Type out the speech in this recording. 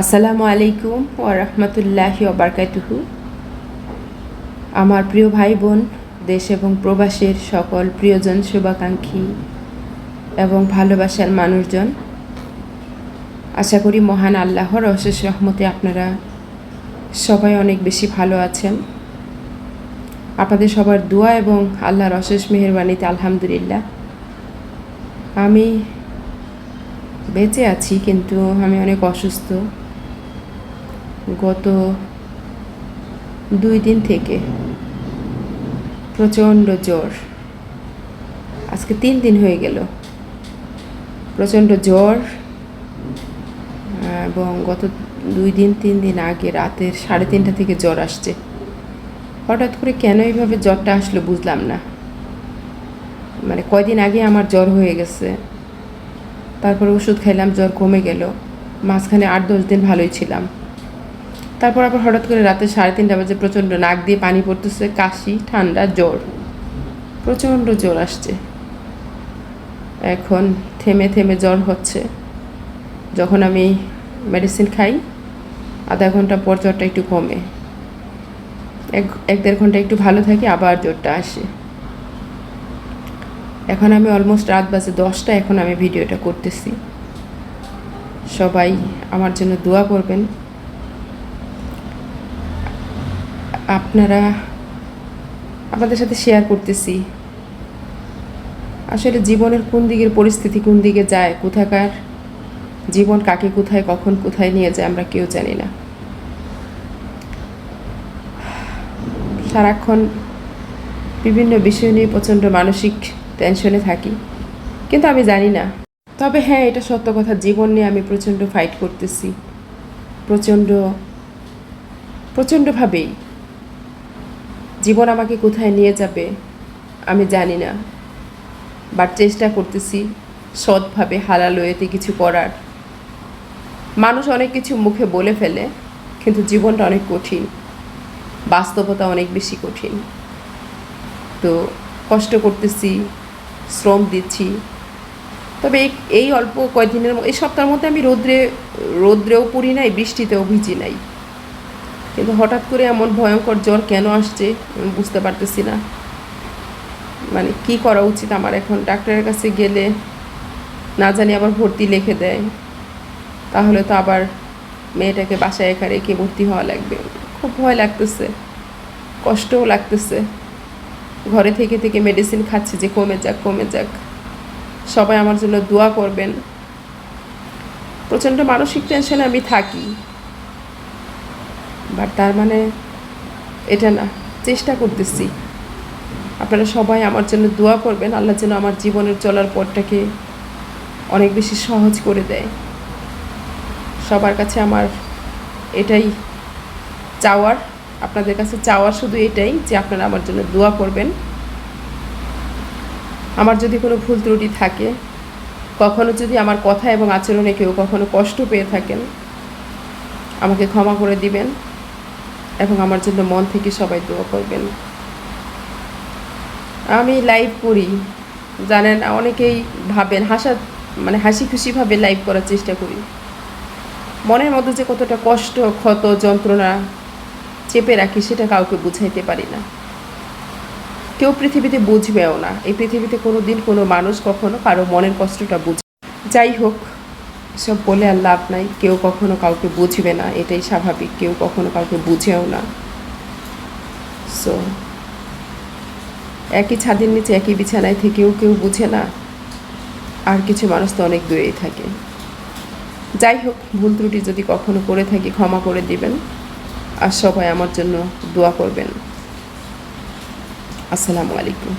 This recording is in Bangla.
আসসালামু আলাইকুম ও রহমতুল্লাহি ওবরকাতুহু আমার প্রিয় ভাই বোন দেশ এবং প্রবাসের সকল প্রিয়জন, শুভাকাঙ্ক্ষী এবং ভালোবাসার মানুষজন, আশা করি মহান আল্লাহর অশেষ রহমতে আপনারা সবাই অনেক বেশি ভালো আছেন। আপনাদের সবার দোয়া এবং আল্লাহর অশেষ মেহরবানিতে আলহামদুলিল্লাহ। আমি বেঁচে আছি, কিন্তু আমি অনেক অসুস্থ। গত দুই দিন থেকে প্রচণ্ড জ্বর। আজকে তিন দিন হয়ে গেল। প্রচণ্ড জ্বর, এবং গত দুই দিন, তিন দিন আগে রাতের সাড়ে তিনটা থেকে জ্বর আসছে। হঠাৎ করে কেন এইভাবে জ্বরটা আসলো বুঝলাম না। মানে কয়দিন আগে আমার জ্বর হয়ে গেছে। তারপর ওষুধ খাইলাম, জ্বর কমে গেল। মাঝখানে আট দশ দিন ভালোই ছিলাম। তারপর আবার হঠাৎ করে রাতে সাড়ে তিনটা বাজে প্রচণ্ড নাক দিয়ে পানি পড়তেছে, কাশি, ঠান্ডা, জ্বর। প্রচণ্ড জ্বর আসছে। এখন থেমে থেমে জ্বর হচ্ছে। যখন আমি মেডিসিন খাই, আধা ঘণ্টা পর জ্বরটা একটু কমে। এক এক দেড় ঘণ্টা একটু ভালো থাকি, আবার জ্বরটা আসে। এখন আমি অলমোস্ট রাত বাজে দশটা, এখন আমি ভিডিওটা করতেছি। সবাই আমার জন্য দোয়া করবেন। আপনারা আপনাদের সাথে শেয়ার করতেছি। আসলে জীবনের কোন দিকের পরিস্থিতি কোন দিকে যায়, কোথাকার জীবন কাকে কোথায়, কখন কোথায় নিয়ে যায় আমরা কেউ জানি না। সারাক্ষণ বিভিন্ন বিষয় নিয়ে প্রচণ্ড মানসিক টেনশনে থাকি, কিন্তু আমি জানি না। তবে হ্যাঁ এটা সত্য কথা, জীবন নিয়ে আমি প্রচণ্ড ফাইট করতেছি। প্রচণ্ড প্রচণ্ডভাবেই জীবন আমাকে কোথায় নিয়ে যাবে, আমি জানি না। বাট চেষ্টা করতেছি সৎভাবে হালাল ওয়েতে কিছু করার। মানুষ অনেক কিছু মুখে বলে ফেলে, কিন্তু জীবনটা অনেক কঠিন। বাস্তবতা অনেক বেশি কঠিন। তো কষ্ট করতেছি, শ্রম দিচ্ছি। তবে এই অল্প কয়েকদিনের এই সপ্তাহের মধ্যে আমি রৌদ্রে, রৌদ্রেও পড়ি নাই, বৃষ্টিতেও ভিজি নাই। কিন্তু হঠাৎ করে এমন ভয়ঙ্কর জ্বর কেন আসছে বুঝতে পারতেছি না। মানে কি করা উচিত আমার এখন? ডাক্তারের কাছে গেলে না জানি আবার ভর্তি লিখে দেয়। তাহলে তো আবার মেয়েটাকে বাসায় একা রেখে ভর্তি হওয়া লাগবে। খুব ভয় লাগতেছে, কষ্টও লাগতেছে। ঘরে থেকে থেকে মেডিসিন খাচ্ছি যে কমে যাক কমে যাক। সবাই আমার জন্য দোয়া করবেন। প্রচণ্ড মানসিক টেনশনে আমি থাকি। বাট তার মানে এটা না, চেষ্টা করতেছি। আপনারা সবাই আমার জন্য দোয়া করবেন, আল্লাহ যেন আমার জীবনের চলার পথটাকে অনেক বেশি সহজ করে দেয়। সবার কাছে আমার এটাই চাওয়ার, আপনাদের কাছে চাওয়ার শুধু এটাই যে আপনারা আমার জন্য দোয়া করবেন। আমার যদি কোনো ভুল ত্রুটি থাকে, কখনো যদি আমার কথা এবং আচরণে কেউ কখনো কষ্ট পেয়ে থাকেন, আমাকে ক্ষমা করে দিবেন। এবং আমার জন্য মন থেকে সবাই দোয়া করবেন। আমি লাইভ করি। জানেন, অনেকেই ভাবেন, হাসা মানে হাসি খুশিভাবে লাইভ করার চেষ্টা করি। মনের মধ্যে যে কতটা কষ্ট, ক্ষত, যন্ত্রণা চেপে রাখি, সেটা কাউকে বুঝাইতে পারি না। কেউ পৃথিবীতে বুঝবেও না। এই পৃথিবীতে কোনো দিন কোনো মানুষ কখনো কারও মনের কষ্টটা বুঝ যাই হোক সব বলে আর লাভ নাই। কেউ কখনো কাউকে বুঝবে না, এটাই স্বাভাবিক। কেউ কখনো কাউকে বুঝেও না। সো একই ছাদের নিচে, একই বিছানায় থেকেও কেউ বুঝে না। আর কিছু মানুষ তো অনেক দূরেই থাকে। যাই হোক, ভুল ত্রুটি যদি কখনো করে থাকি, ক্ষমা করে দিবেন। আর সবাই আমার জন্য দোয়া করবেন। আসসালামু আলাইকুম।